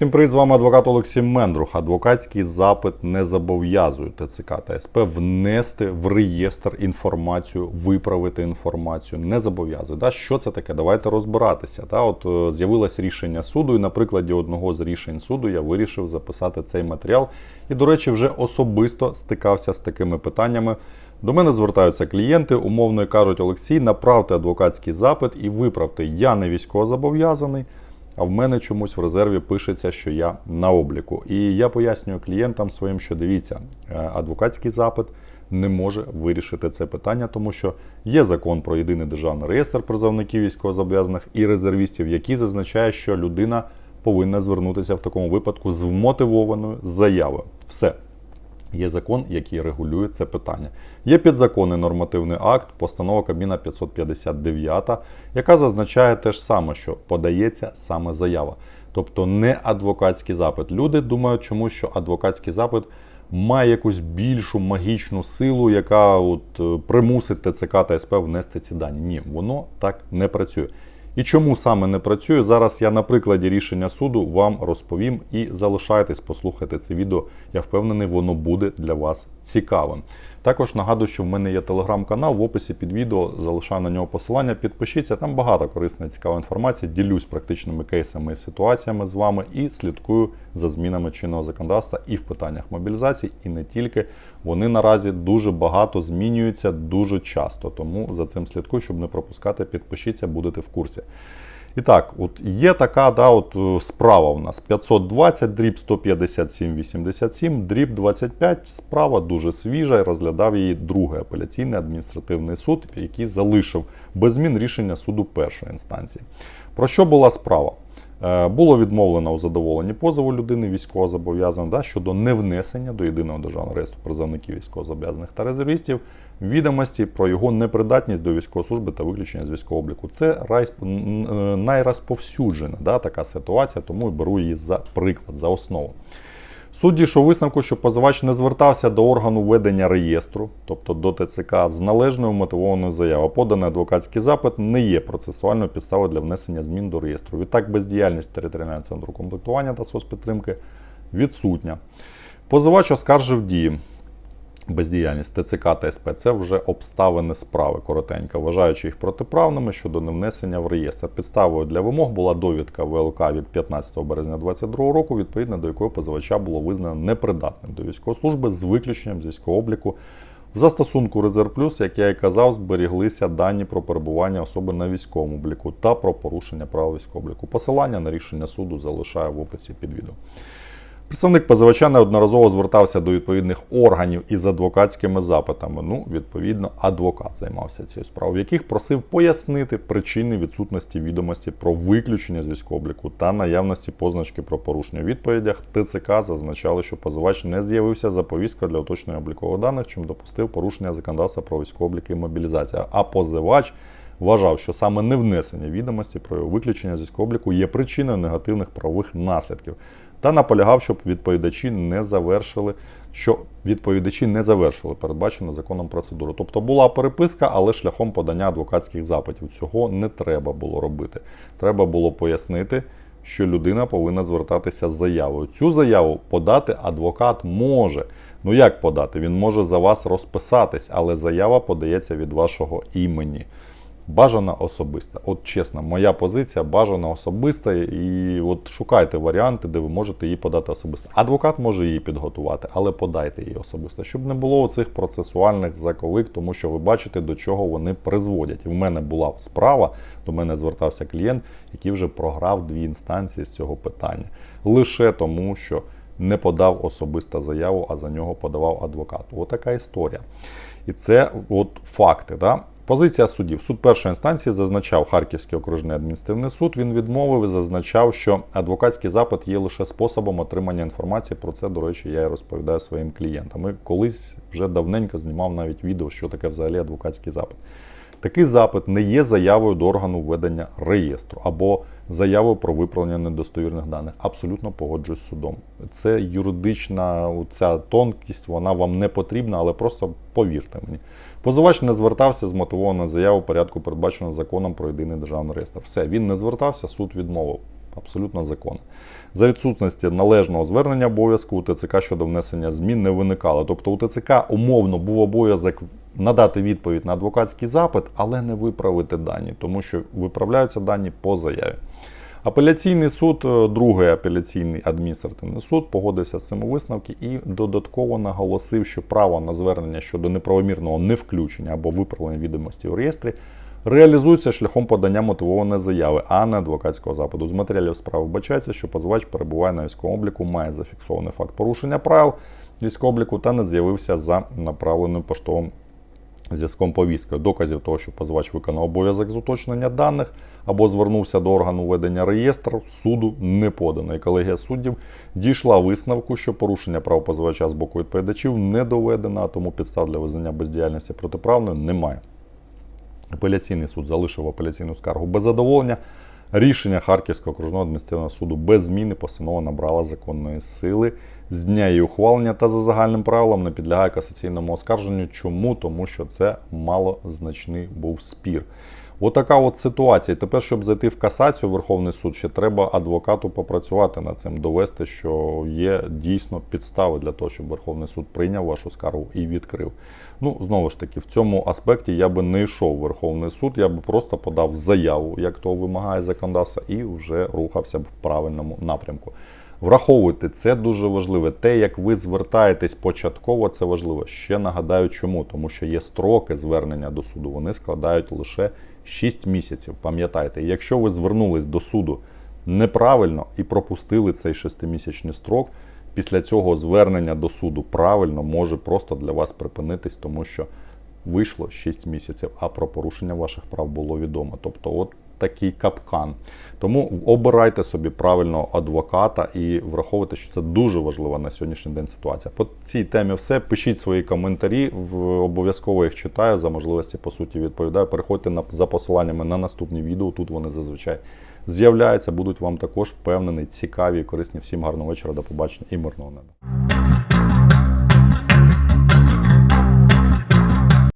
Всім привіт, з вами адвокат Олексій Мендрух. Адвокатський запит не зобов'язує ТЦК та СП внести в реєстр інформацію, виправити інформацію. Не зобов'язує. Да? Що це таке? Давайте розбиратися. Та? От е, з'явилось рішення суду, і на прикладі одного з рішень суду я вирішив записати цей матеріал. І, до речі, вже особисто стикався з такими питаннями. До мене звертаються клієнти, умовно кажуть, Олексій, направте адвокатський запит і виправте. Я не військовозобов'язаний, а в мене чомусь в резерві пишеться, що я на обліку. І я пояснюю клієнтам своїм, що дивіться, е, адвокатський запит не може вирішити це питання, тому що є закон про єдиний державний реєстр призовників військовозобов'язаних і резервістів, який зазначає, що людина повинна звернутися в такому випадку з вмотивованою заявою. Все. Є закон, який регулює це питання. Є підзаконний нормативний акт, постанова Кабміна 559, яка зазначає те ж саме, що подається саме заява. Тобто не адвокатський запит. Люди думають, чому що адвокатський запит має якусь більшу магічну силу, яка от е, примусить ТЦК та СП внести ці дані. Ні, воно так не працює. І чому саме не працює, зараз я на прикладі рішення суду вам розповім і залишайтесь, послухайте це відео. Я впевнений, воно буде для вас цікавим. Також нагадую, що в мене є телеграм-канал в описі під відео, залишаю на нього посилання. Підпишіться, там багато корисної цікавої інформації. Ділюсь практичними кейсами і ситуаціями з вами і слідкую за змінами чинного законодавства і в питаннях мобілізації, і не тільки. Вони наразі дуже багато змінюються дуже часто. Тому за цим слідкую, щоб не пропускати. Підпишіться, будете в курсі. І так, от є така да, от, е, справа у нас 520, дріб 157, 87, дріб 25. Справа дуже свіжа розглядав її другий апеляційний адміністративний суд, який залишив без змін рішення суду першої інстанції. Про що була справа? Е, Було відмовлено у задоволенні позову людини військовозобов'язаного да, щодо невнесення до єдиного державного реєстру призовників військовозобов'язаних та резервістів відомості про його непридатність до військової служби та виключення з військового обліку. Це найрозповсюджена да, така ситуація, тому і беру її за приклад, за основу. Суд дійшов висновку, що позивач не звертався до органу ведення реєстру, тобто до ТЦК, з належною мотивованою заявою. Поданий адвокатський запит не є процесуальною підставою для внесення змін до реєстру. Відтак, бездіяльність територіального центру комплектування та соцпідтримки відсутня. Позивач оскаржив дії. Бездіяльність ТЦК та СП це вже обставини справи коротенько, вважаючи їх протиправними щодо невнесення в реєстр. Підставою для вимог була довідка ВЛК від 15 березня 2022 року, відповідно до якої позивача було визнано непридатним до військової служби з виключенням з військового обліку. В застосунку Резерв Плюс, як я і казав, зберіглися дані про перебування особи на військовому обліку та про порушення правил військового обліку. Посилання на рішення суду залишаю в описі під відео. Представник позивача неодноразово звертався до відповідних органів із адвокатськими запитами. Ну, відповідно, адвокат займався цією справою, в яких просив пояснити причини відсутності відомості про виключення з військового та наявності позначки про порушення. У відповідях ТЦК зазначали, що позивач не з'явився за повісткою для уточнення облікових даних, чим допустив порушення законодавства про військовий і мобілізацію. А позивач вважав, що саме невнесення відомості про його виключення з військового є причиною негативних правових наслідків та наполягав, щоб відповідачі не завершили, що відповідачі не завершили передбачену законом процедуру. Тобто була переписка, але шляхом подання адвокатських запитів. Цього не треба було робити. Треба було пояснити, що людина повинна звертатися з заявою. Цю заяву подати адвокат може. Ну як подати? Він може за вас розписатись, але заява подається від вашого імені. Бажана особиста. От чесно, моя позиція бажана особиста, і от шукайте варіанти, де ви можете її подати особисто. Адвокат може її підготувати, але подайте її особисто, щоб не було цих процесуальних заковик, тому що ви бачите, до чого вони призводять. В мене була справа, до мене звертався клієнт, який вже програв дві інстанції з цього питання. Лише тому, що не подав особисто заяву, а за нього подавав адвокат. Отака історія. І це от факти. Да? Позиція судів. Суд першої інстанції зазначав Харківський окружний адміністративний суд. Він відмовив і зазначав, що адвокатський запит є лише способом отримання інформації. Про це, до речі, я і розповідаю своїм клієнтам. І колись вже давненько знімав навіть відео, що таке взагалі адвокатський запит. Такий запит не є заявою до органу введення реєстру або заявою про виправлення недостовірних даних. Абсолютно погоджуюсь з судом. Це юридична ця тонкість, вона вам не потрібна, але просто повірте мені. Позивач не звертався з мотивованою заявою порядку, передбаченого законом про єдиний державний реєстр. Все, він не звертався, суд відмовив. Абсолютно законне. За відсутності належного звернення обов'язку у ТЦК щодо внесення змін не виникало. Тобто у ТЦК умовно був обов'язок надати відповідь на адвокатський запит, але не виправити дані, тому що виправляються дані по заяві. Апеляційний суд, е, другий апеляційний адміністративний суд, погодився з цим у висновки і додатково наголосив, що право на звернення щодо неправомірного невключення або виправлення відомості у реєстрі реалізується шляхом подання мотивованої заяви, а не адвокатського запиту. З матеріалів справи вбачається, що позивач перебуває на військовому обліку, має зафіксований факт порушення правил військового обліку та не з'явився за направленим поштовим зв'язком повісткою. Доказів того, що позивач виконав обов'язок з уточнення даних або звернувся до органу ведення реєстру, суду не подано. І колегія суддів дійшла висновку, що порушення прав позивача з боку відповідачів не доведено, а тому підстав для визнання бездіяльності протиправною немає. Апеляційний суд залишив апеляційну скаргу без задоволення. Рішення Харківського окружного адміністративного суду без зміни постанова набрала законної сили. З дня її ухвалення та за загальним правилом не підлягає касаційному оскарженню. Чому? Тому що це малозначний був спір. Отака от ситуація. Тепер, щоб зайти в касацію в Верховний суд, ще треба адвокату попрацювати над цим, довести, що є дійсно підстави для того, щоб Верховний суд прийняв вашу скаргу і відкрив. Ну, знову ж таки, в цьому аспекті я би не йшов в Верховний суд, я би просто подав заяву, як того вимагає законодавство, і вже рухався б в правильному напрямку. Враховуйте, це дуже важливо. Те, як ви звертаєтесь початково, це важливо. Ще нагадаю, чому, тому що є строки звернення до суду, вони складають лише 6 місяців. Пам'ятайте, якщо ви звернулись до суду неправильно і пропустили цей шестимісячний строк, після цього звернення до суду правильно може просто для вас припинитись, тому що вийшло 6 місяців, а про порушення ваших прав було відомо. Тобто, от такий капкан. Тому обирайте собі правильного адвоката і враховуйте, що це дуже важлива на сьогоднішній день ситуація. По цій темі все. Пишіть свої коментарі, обов'язково їх читаю. За можливості по суті відповідаю. Переходьте на за посиланнями на наступні відео. Тут вони зазвичай з'являються. Будуть вам також впевнений, цікаві і корисні. Всім гарного вечора, до побачення і мирного неба.